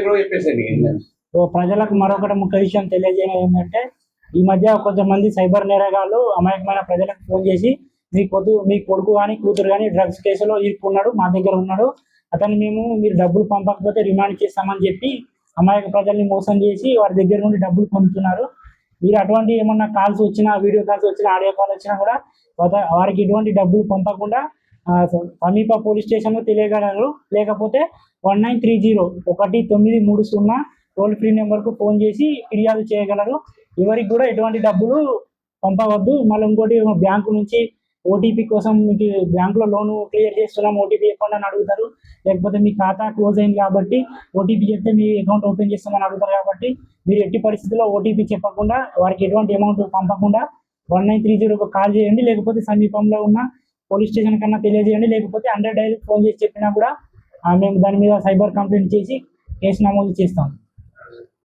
కూడా చెప్పేసండి. సో ప్రజలకు మరొకటి ముఖ్య విషయం తెలియజేయడం ఏంటంటే ఈ మధ్య కొంతమంది సైబర్ నేరగాళ్ళు అమాయకమైన ప్రజలకు ఫోన్ చేసి మీ కొద్దు మీ కొడుకు కానీ కూతురు కానీ డ్రగ్స్ కేసులో ఇరుక్కున్నాడు మా దగ్గర ఉన్నాడు అతన్ని మేము మీరు డబ్బులు పంపకపోతే రిమాండ్ చేస్తామని చెప్పి అమాయక ప్రజల్ని మోసం చేసి వారి దగ్గర నుండి డబ్బులు పొందుతున్నారు మీరు అటువంటి ఏమన్నా కాల్స్ వచ్చినా వీడియో కాల్స్ వచ్చినా ఆడియో కాల్ వచ్చినా కూడా వారికి ఎటువంటి డబ్బులు పంపకుండా సమీప పోలీస్ స్టేషన్లో తెలియగలరు. లేకపోతే వన్ నైన్ త్రీ జీరో ఒకటి తొమ్మిది మూడు సున్నా టోల్ ఫ్రీ నెంబర్కు ఫోన్ చేసి ఫిర్యాదు చేయగలరు. ఎవరికి కూడా ఎటువంటి డబ్బులు పంపవద్దు. మళ్ళీ ఇంకోటి బ్యాంకు నుంచి ఓటీపీ కోసం మీకు బ్యాంకులో లోను క్లియర్ చేస్తున్నాం. ఓటీపీ చెప్పండి అని అడుగుతారు. లేకపోతే మీ ఖాతా క్లోజ్ అయింది కాబట్టి ఓటీపీ చెప్తే మీ అకౌంట్ ఓపెన్ చేస్తామని అడుగుతారు కాబట్టి మీరు ఎట్టి పరిస్థితుల్లో ఓటీపీ చెప్పకుండా వారికి ఎటువంటి అమౌంట్ పంపకుండా వన్ నైన్ త్రీ జీరోకి కాల్ చేయండి. లేకపోతే సమీపంలో ఉన్న పోలీస్ స్టేషన్ కన్నా తెలియజేయండి. లేకపోతే హండ్రెడ్ డైరెక్ట్ ఫోన్ చేసి చెప్పినా కూడా మేము దాని మీద సైబర్ కంప్లైంట్ చేసి కేసు నమోదు చేస్తాం.